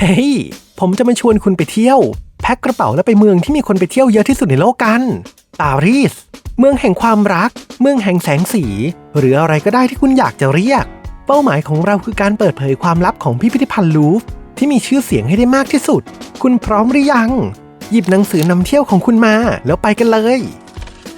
เฮ้ย ผมจะมาชวนคุณไปเที่ยว แพ็คกระเป๋าแล้วไปเมืองที่มีคนไปเที่ยวเยอะที่สุดในโลกกัน ปารีส เมืองแห่งความรัก เมืองแห่งแสงสี หรืออะไรก็ได้ที่คุณอยากจะเรียก เป้าหมายของเราคือการเปิดเผยความลับของพิพิธภัณฑ์ลูฟร์ที่มีชื่อเสียงให้ได้มากที่สุด คุณพร้อมหรือยัง หยิบหนังสือนำเที่ยวของคุณมาแล้วไปกันเลย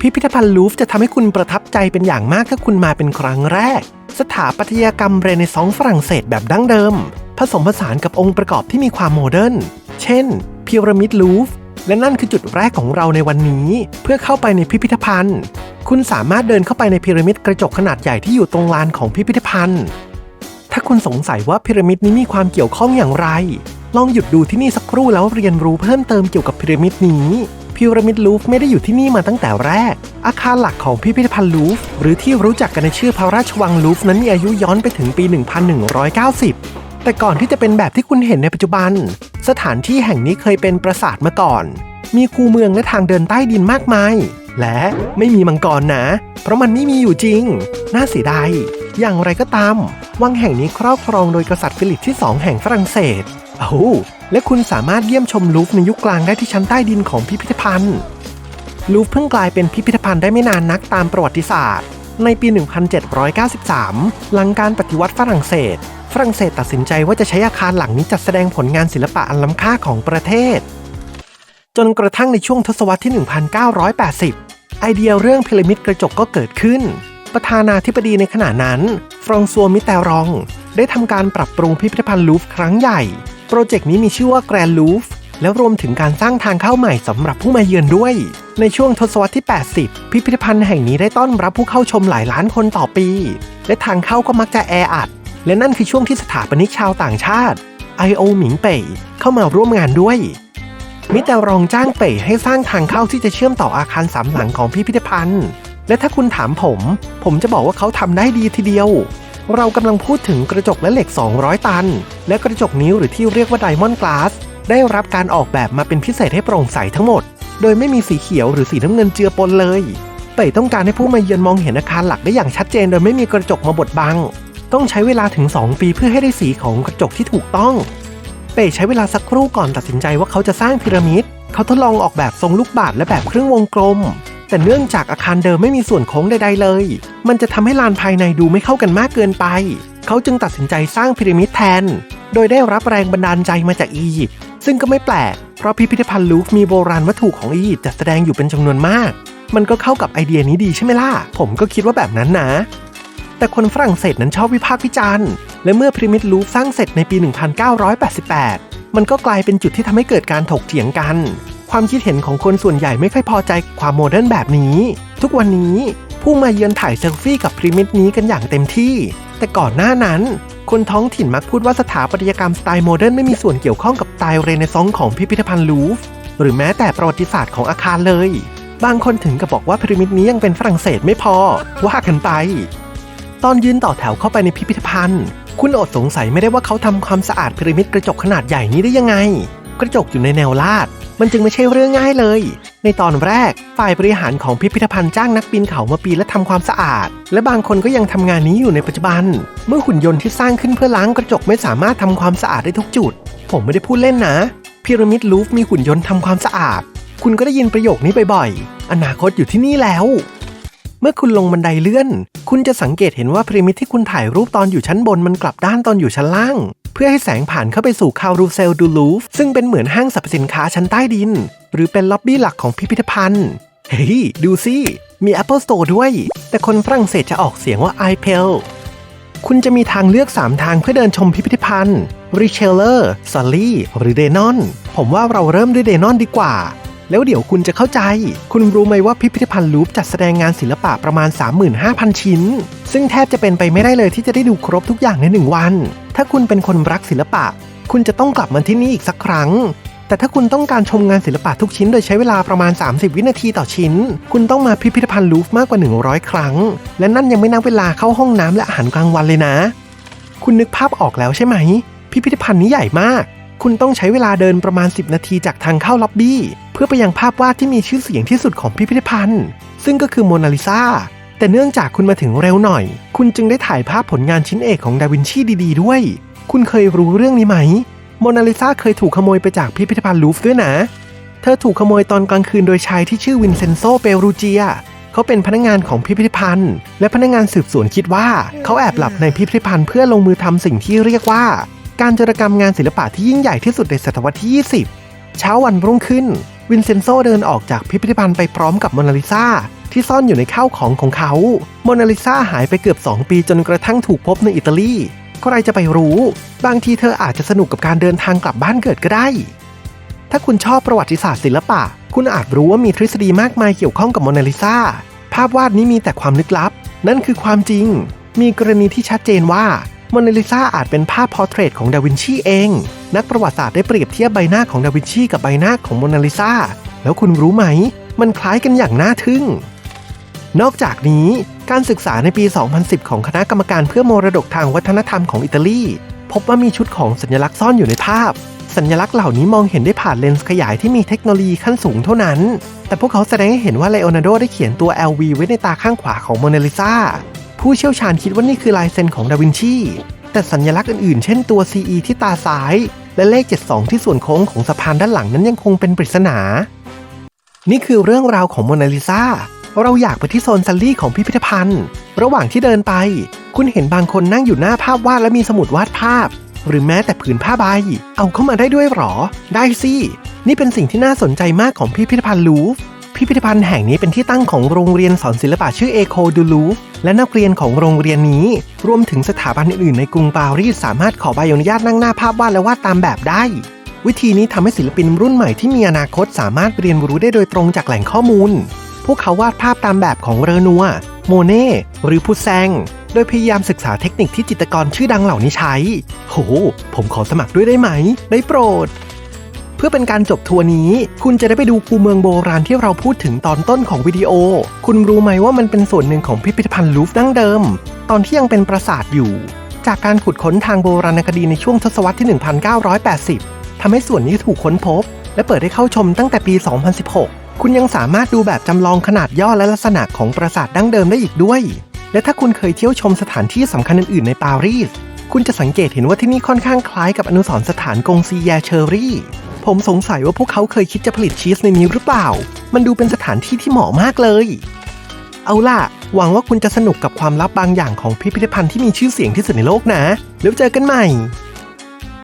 พิพิธภัณฑ์ลูฟร์จะทำให้คุณประทับใจเป็นอย่างมากถ้าคุณมาเป็นครั้งแรก สถาปัตยกรรมเรเนซองส์ฝรั่งเศสแบบดั้งเดิม ผสมผสานกับองค์ประกอบที่มีความโมเดิร์น เช่นพีระมิดลูฟ และนั่นคือจุดแรกของเราในวันนี้ เพื่อเข้าไปในพิพิธภัณฑ์ คุณสามารถเดินเข้าไปในพีระมิดกระจกขนาดใหญ่ที่อยู่ตรงลานของพิพิธภัณฑ์ ถ้าคุณสงสัยว่าพีระมิดนี้มีความเกี่ยวข้องอย่างไร ลองหยุดดูที่นี่สักครู่แล้วเรียนรู้เพิ่มเติมเกี่ยวกับพีระมิดนี้พีระมิดลูฟไม่ได้อยู่ที่นี่มาตั้งแต่แรก อาคารหลักของพิพิธภัณฑ์ลูฟ หรือที่รู้จักกันในชื่อพระราชวังลูฟนั้นมีอายุย้อนไปถึงปี 1190 แต่ก่อนที่จะเป็นแบบที่คุณเห็นในปัจจุบัน สถานที่แห่งนี้เคยเป็นปราสาทมาก่อน มีคูเมืองและทางเดินใต้ดินมากมาย และไม่มีมังกรนะ เพราะมันไม่มีอยู่จริง น่าเสียดายอย่างไรก็ตาม วังแห่งนี้ครอบครองโดยกษัตริย์ฟิลิปที่ 2 แห่งฝรั่งเศสโอ้าและคุณสามารถเยี่ยมชมลูฟในยุคกลางได้ที่ชั้นใต้ดินของพิพิธภัณฑ์ ลูฟเพิ่งกลายเป็นพิพิธภัณฑ์ได้ไม่นานนักตามประวัติศาสตร์ ในปี 1793 หลังการปฏิวัติฝรั่งเศส ฝรั่งเศสตัดสินใจว่าจะใช้อาคารหลังนี้จัดแสดงผลงานศิลปะอันล้ำค่าของประเทศ จนกระทั่งในช่วงทศวรรษที่ 1980 ไอเดียเรื่องพีระมิดกระจกก็เกิดขึ้น ประธานาธิบดีในขณะนั้น ฟรองซัวมิตแตรอง ได้ทำการปรับปรุงพิพิธภัณฑ์ลูฟ์ครั้งใหญ่ โปรเจกต์นี้มีชื่อว่าแกรนลูฟและรวมถึงการสร้างทางเข้าใหม่สำหรับผู้มาเยือนด้วย ในช่วงทศวรรษที่ 80 พิพิธภัณฑ์แห่งนี้ได้ต้อนรับผู้เข้าชมหลายล้านคนต่อปี และทางเข้าก็มักจะแออัด และนั่นคือช่วงที่สถาปนิกชาวต่างชาติไอโอหมิงเป่ยเข้ามาร่วมงานด้วย มิแต่รองจ้างเป่ยให้สร้างทางเข้าที่จะเชื่อมต่ออาคารสามหลังของพิพิธภัณฑ์ และถ้าคุณถามผม ผมจะบอกว่าเขาทำได้ดีทีเดียว เรากำลังพูดถึงกระจกและเหล็ก 200 ตัน และกระจกนิ้วหรือที่เรียกว่าไดมอนด์กลาสได้รับการออกแบบมาเป็นพิเศษให้โปร่งใสทั้งหมด โดยไม่มีสีเขียวหรือสีน้ำเงินเจือปนเลยเป่ยต้องการให้ผู้มาเยือนมองเห็นอาคารหลักได้อย่างชัดเจนโดยไม่มีกระจกมาบดบัง ต้องใช้เวลาถึง 2 ปีเพื่อให้ได้สีของกระจกที่ถูกต้อง เป้ใช้เวลาสักครู่ก่อนตัดสินใจว่าเขาจะสร้างพีระมิด เขาทดลองออกแบบทรงลูกบาศก์และแบบเครื่องวงกลม แต่เนื่องจากอาคารเดิมไม่มีส่วนโค้งใดๆเลย มันจะทำให้ลานภายในดูไม่เข้ากันมากเกินไป เขาจึงตัดสินใจสร้างพีระมิดแทน โดยได้รับแรงบันดาลใจมาจากอียิปต์ ซึ่งก็ไม่แปลก เพราะพิพิธภัณฑ์ลูฟ์มีโบราณวัตถุของอียิปต์จัดแสดงอยู่เป็นจำนวนมาก มันก็เข้ากับไอเดียนี้ดีใช่ไหมล่ะ ผมก็คิดว่าแบบนั้นนะ แต่คนฝรั่งเศสนั้นชอบวิพากษ์วิจารณ์ และเมื่อพีระมิดลูฟสร้างเสร็จในปี 1988 มันก็กลายเป็นจุดที่ทำให้เกิดการถกเถียงกัน ความคิดเห็นของคนส่วนใหญ่ไม่ค่อยพอใจความโมเดิร์นแบบนี้ ทุกวันนี้ผู้มาเยือนถ่ายเซลฟี่กับพีระมิดนี้กันอย่างเต็มที่ แต่ก่อนหน้านั้น คนท้องถิ่นมักพูดว่าสถาปัตยกรรมสไตล์โมเดิร์นไม่มีส่วนเกี่ยวข้องกับสไตล์เรเนซองส์ของพิพิธภัณฑ์ลูฟหรือแม้แต่ประวัติศาสตร์ของอาคารเลย บางคนถึงกับบอกว่าพีระมิดนี้ยังเป็นฝรั่งเศสไม่พอ ว่ากันไป ตอนยืนต่อแถวเข้าไปในพิพิธภัณฑ์ คุณอดสงสัยไม่ได้ว่าเขาทำความสะอาดพีระมิดกระจกขนาดใหญ่นี้ได้ยังไง กระจกอยู่ในแนวลาด มันจึงไม่ใช่เรื่องง่ายเลย ในตอนแรก ฝ่ายบริหารของพิพิธภัณฑ์จ้างนักปีนเขามาปีนและทำความสะอาด และบางคนก็ยังทำงานนี้อยู่ในปัจจุบัน เมื่อหุ่นยนต์ที่สร้างขึ้นเพื่อล้างกระจกไม่สามารถทำความสะอาดได้ทุกจุด ผมไม่ได้พูดเล่นนะ พีระมิดลูฟมีหุ่นยนต์ทำความสะอาด คุณก็ได้ยินประโยคนี้บ่อยๆ อนาคตอยู่ที่นี่แล้ว เมื่อคุณลงบันไดเลื่อน คุณจะสังเกตเห็นว่าพระมิดที่คุณถ่ายรูปตอนอยู่ชั้นบนมันกลับด้านตอนอยู่ชั้นล่าง เพื่อให้แสงผ่านเข้าไปสู่คารูเซลดูลูฟซึ่งเป็นเหมือนห้างสรรพสินค้าชั้นใต้ดิน หรือเป็นล็อบบี้หลักของพิพิธภัณฑ์เฮ้ยดูสิมี Apple Store ด้วย แต่คนฝรั่งเศสจะออกเสียงว่า iPel คุณจะมีทางเลือก 3 ทางเพื่อเดินชมพิพิธภัณฑ์ r i c h e l e r s u l l y หรือ Denon ผมว่าเราเริ่มด้วย Denon ดีกว่า แล้วเดี๋ยวคุณจะเข้าใจ คุณรู้ไหมว่าพิพิธภัณฑ์ลูฟ์จัดแสดงงานศิลปะประมาณ 35,000 ชิ้น ซึ่งแทบจะเป็นไปไม่ได้เลยที่จะได้ดูครบทุกอย่างในหนึ่งวัน ถ้าคุณเป็นคนรักศิลปะ คุณจะต้องกลับมาที่นี่อีกสักครั้ง แต่ถ้าคุณต้องการชมงานศิลปะทุกชิ้น โดยใช้เวลาประมาณ 30 วินาทีต่อชิ้น คุณต้องมาพิพิธภัณฑ์ลูฟ์มากกว่า 100 ครั้ง และนั่นยังไม่นับเวลาเข้าห้องน้ำและอาหารกลางวันเลยนะ คุณนึกภาพออกแล้วใช่ไหม พิพิธภัณฑ์นี้ใหญ่มาก คุณต้องใช้เวลาเดินประมาณ 10 นาทีจากทางเข้าล็อบบี้ เพื่อไปยังภาพวาดที่มีชื่อเสียงที่สุดของพิพิธภัณฑ์ ซึ่งก็คือโมนาลิซาแต่เนื่องจากคุณมาถึงเร็วหน่อย คุณจึงได้ถ่ายภาพผลงานชิ้นเอกของดาวินชีดี ๆ ด้วย คุณเคยรู้เรื่องนี้ไหม โมนาลิซาเคยถูกขโมยไปจากพิพิธภัณฑ์ลูฟด้วยนะ เธอถูกขโมยตอนกลางคืนโดยชายที่ชื่อวินเซนโซเปรูเจีย เขาเป็นพนักงานของพิพิธภัณฑ์ และพนักงานสืบสวนคิดว่า เขาแอบหลับในพิพิธภัณฑ์เพื่อลงมือทำสิ่งที่เรียกว่า การจารกรรมงานศิลปะที่ยิ่งใหญ่ที่สุดในศตวรรษที่ 20 เช้าวันรุ่งขึ้น วินเซนโซเดินออกจากพิพิธภัณฑ์ไปพร้อมกับโมนาลิซาที่ซ่อนอยู่ในข้าวของของเขา โมนาลิซาหายไปเกือบ 2 ปีจนกระทั่งถูกพบในอิตาลีใครจะไปรู้ บางทีเธออาจจะสนุกกับการเดินทางกลับบ้านเกิดก็ได้ ถ้าคุณชอบประวัติศาสตร์ศิลปะ คุณอาจรู้ว่ามีทฤษฎีมากมายเกี่ยวข้องกับโมนาลิซาภาพวาดนี้มีแต่ความลึกลับ นั่นคือความจริง มีกรณีที่ชัดเจนว่า โมนาลิซาอาจเป็นภาพพอร์เทรตของดาวินชีเอง นักประวัติศาสตร์ได้เปรียบเทียบใบหน้าของดาวินชีกับใบหน้าของโมนาลิซาแล้วคุณรู้ไหม มันคล้ายกันอย่างน่าทึ่ง นอกจากนี้การศึกษาในปี 2010 ของคณะกรรมการเพื่อมรดกทางวัฒนธรรมของอิตาลีพบว่ามีชุดของสัญลักษณ์ซ่อนอยู่ในภาพ สัญลักษณ์เหล่านี้มองเห็นได้ผ่านเลนส์ขยายที่มีเทคโนโลยีขั้นสูงเท่านั้น แต่พวกเขาแสดงให้เห็นว่าไลโอนาร์โดได้เขียนตัว LV ไว้ในตาข้างขวาของโมนาลิซา ผู้เชี่ยวชาญคิดว่านี่คือลายเซ็นของดาวินชี แต่สัญลักษณ์อื่นๆ เช่นตัว CE ที่ตาซ้าย และเลข 72 ที่ส่วนโค้งของสะพานด้านหลังนั้นยังคงเป็นปริศนา นี่คือเรื่องราวของโมนาลิซาเราอยากไปที่โซนซัลลี่ของพิพิธภัณฑ์ ระหว่างที่เดินไป คุณเห็นบางคนนั่งอยู่หน้าภาพวาดและมีสมุดวาดภาพ หรือแม้แต่ผืนผ้าใบ เอาเข้ามาได้ด้วยหรอ ได้สิ นี่เป็นสิ่งที่น่าสนใจมากของพิพิธภัณฑ์ลูฟ พิพิธภัณฑ์แห่งนี้เป็นที่ตั้งของโรงเรียนสอนศิลปะชื่อเอโคดูลูร์และนักเรียนของโรงเรียนนี้ รวมถึงสถาบันอื่นๆในกรุงปารีสสามารถขอใบอนุญาตนั่งหน้าภาพวาดและวาดตามแบบได้ วิธีนี้ทำให้ศิลปินรุ่นใหม่ที่มีอนาคตสามารถเรียนรู้ได้โดยตรงจากแหล่งข้อมูล พวกเขาวาดภาพตามแบบของเรนัว โมเน่ หรือพุแซง โดยพยายามศึกษาเทคนิคที่จิตรกรชื่อดังเหล่านี้ใช้ โห ผมขอสมัครด้วยได้ไหม ได้โปรด พื่อเป็นการจบทัวร์นี้ คุณจะได้ไปดูคูเมืองโบราณที่เราพูดถึงตอนต้นของวิดีโอ คุณรู้ไหมว่ามันเป็นส่วนหนึ่งของพิพิธภัณฑ์ลูฟร์ดั้งเดิม ตอนที่ยังเป็นปราสาทอยู่ จากการขุดค้นทางโบราณคดีในช่วงทศวรรษที่ 1980ทำให้ส่วนนี้ถูกค้นพบ และเปิดให้เข้าชมตั้งแต่ปี 2016 คุณยังสามารถดูแบบจำลองขนาดย่อและลักษณะของปราสาทดั้งเดิมได้อีกด้วย และถ้าคุณเคยเที่ยวชมสถานที่สำคัญอื่นๆ ในปารีส คุณจะสังเกตเห็นว่าที่นี่ค่อนข้างคล้ายกับอนุสรณ์สถานกงซีแยเชอรี่ ผมสงสัยว่าพวกเขาเคยคิดจะผลิตชีสในนี้หรือเปล่า มันดูเป็นสถานที่ที่เหมาะมากเลย เอาล่ะ หวังว่าคุณจะสนุกกับความลับบางอย่างของพิพิธภัณฑ์ที่มีชื่อเสียงที่สุดในโลกนะ แล้วเจอกันใหม่